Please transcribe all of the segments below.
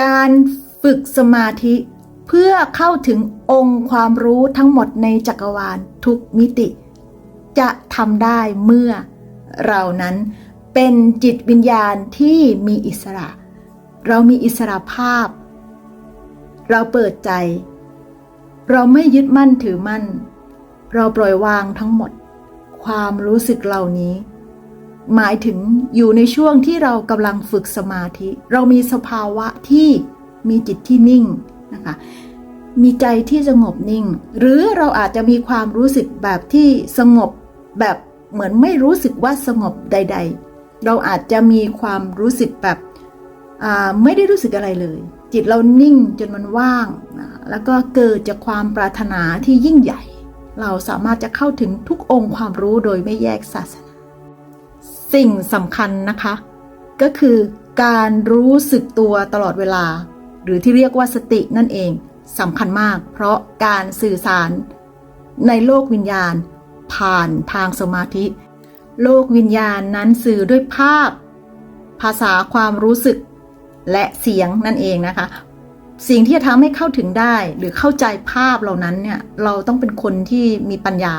การฝึกสมาธิเพื่อเข้าถึงองค์ความรู้ทั้งหมดในจักรวาลทุกมิติ จะทำได้เมื่อเรานั้นเป็นจิตวิญญาณที่มีอิสระ เรามีอิสระภาพ เราเปิดใจ เราไม่ยึดมั่นถือมั่น เราปล่อยวางทั้งหมด ความรู้สึกเหล่านี้ หมายถึงอยู่ในช่วงที่เรากำลังฝึกสมาธิ เรามีสภาวะที่มีจิตที่นิ่งนะคะมีใจที่สงบนิ่ง หรือเราอาจจะมีความรู้สึกแบบที่สงบแบบเหมือนไม่รู้สึกว่าสงบใด ๆ เราอาจจะมีความรู้สึกแบบไม่ได้รู้สึกอะไรเลย จิตเรานิ่งจนมันว่าง แล้วก็เกิดจากความปรารถนาที่ยิ่งใหญ่ เราสามารถจะเข้าถึงทุกองค์ความรู้โดยไม่แยกศาสนา สิ่งสำคัญนะคะ ก็คือการรู้สึกตัวตลอดเวลา หรือที่เรียกว่าสตินั่นเองสำคัญมาก เพราะการสื่อสารในโลกวิญญาณ ผ่านทางสมาธิ โลกวิญญาณนั้นสื่อด้วยภาพ ภาษาความรู้สึก และเสียงนั่นเองนะคะ สิ่งที่จะทำให้เข้าถึงได้หรือเข้าใจภาพเหล่านั้นเนี่ยเราต้องเป็นคนที่มีปัญญา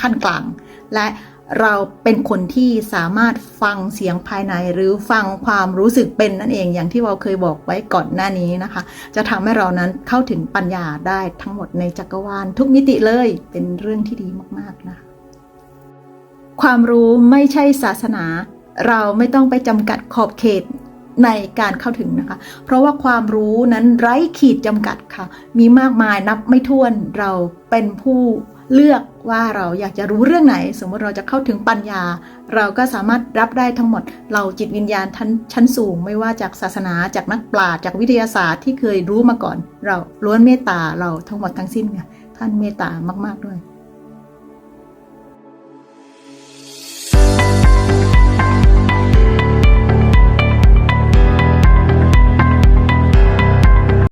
ขั้นกลางและ เราเป็นคนที่สามารถฟังเสียงภายในหรือฟังความรู้สึกเป็นนั่นเองอย่างที่เราเคยบอกไว้ก่อนหน้านี้นะคะ จะทำให้เรานั้นเข้าถึงปัญญาได้ทั้งหมดในจักรวาลทุกมิติเลยเป็นเรื่องที่ดีมากๆนะคะความรู้ไม่ใช่ศาสนา เราไม่ต้องไปจำกัดขอบเขต ในการเข้าถึงนะคะ เพราะว่าความรู้นั้นไร้ขีดจำกัดค่ะ มีมากมายนับไม่ถ้วนเราเป็นผู้เลือกว่าเราอยากจะรู้เรื่องไหน สมมติเราจะเข้าถึงปัญญา เราก็สามารถรับได้ทั้งหมด เราจิตวิญญาณชั้นชั้นสูง ไม่ว่าจากศาสนาจากนักปราชญ์จากวิทยาศาสตร์ที่เคยรู้มาก่อน เราล้วนเมตตาเราทั้งหมดทั้งสิ้นค่ะท่านเมตตามาก ๆ ด้วย